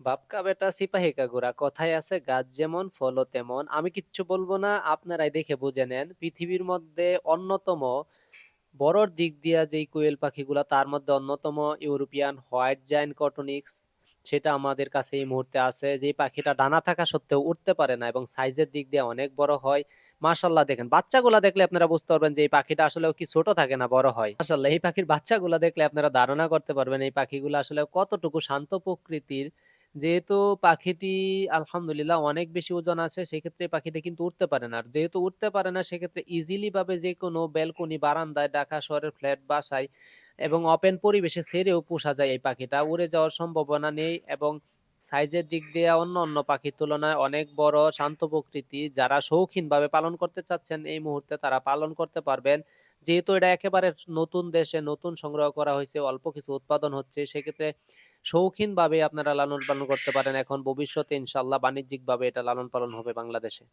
বাপকা বেটা সিপাহি কাগুরা কথায় আছে, গাছ যেমন, ফলও তেমন। আমি কিচ্ছু বলব না, আপনারাই দেখে বুঝে নেন। পৃথিবীর মধ্যে অন্যতম বড়র দিক দিয়া যেই কোয়েল পাখিগুলা, তার মধ্যে অন্যতম ইউরোপিয়ান হোয়াইট জায়ান্ট কটনিক্স, সেটা আমাদের কাছে এই মুহূর্তে আছে। যে পাখিটা ডানা থাকা সত্ত্বেও উঠতে পারে না এবং সাইজের দিক দিয়ে অনেক বড় হয়। মাশাল্লাহ দেখেন, বাচ্চাগুলা দেখলে আপনারা বুঝতে পারবেন যে এই পাখিটা আসলে কি ছোট থাকে না বড় হয়। মাশাল্লাহ এই পাখির বাচ্চাগুলা দেখলে আপনারা ধারণা করতে পারবেন এই পাখিগুলো আসলে কতটুকু শান্ত প্রকৃতির যেহেতু পাখিটি আলহামদুলিল্লাহ অনেক বেশি ওজন আছে, সেক্ষেত্রে পাখিটা কিন্তু উঠতে পারে না। আর যেহেতু উঠতে পারে না, সেক্ষেত্রে ইজিলি ভাবে যে কোনো ব্যালকনি বারান্দায়, ঢাকা শহরের ফ্ল্যাট বাসায় এবং ওপেন পরিবেশে ছেড়েও পোষা যায় এই পাখিটা। উড়ে যাওয়ার সম্ভাবনা নেই এবং সাইজের দিক দিয়ে অন্য অন্য পাখির তুলনায় অনেক বড় শান্ত প্রকৃতি যারা শৌখিনভাবে পালন করতে চাচ্ছেন এই মুহূর্তে তারা পালন করতে পারবেন। যেহেতু এটা একেবারে নতুন দেশে নতুন সংগ্রহ করা হয়েছে, অল্প কিছু উৎপাদন হচ্ছে, সেক্ষেত্রে শৌখিনভাবে আপনারা লালন পালন করতে পারেন। এখন ভবিষ্যতে ইনশাল্লাহ বাণিজ্যিকভাবে এটা লালন পালন হবে বাংলাদেশে।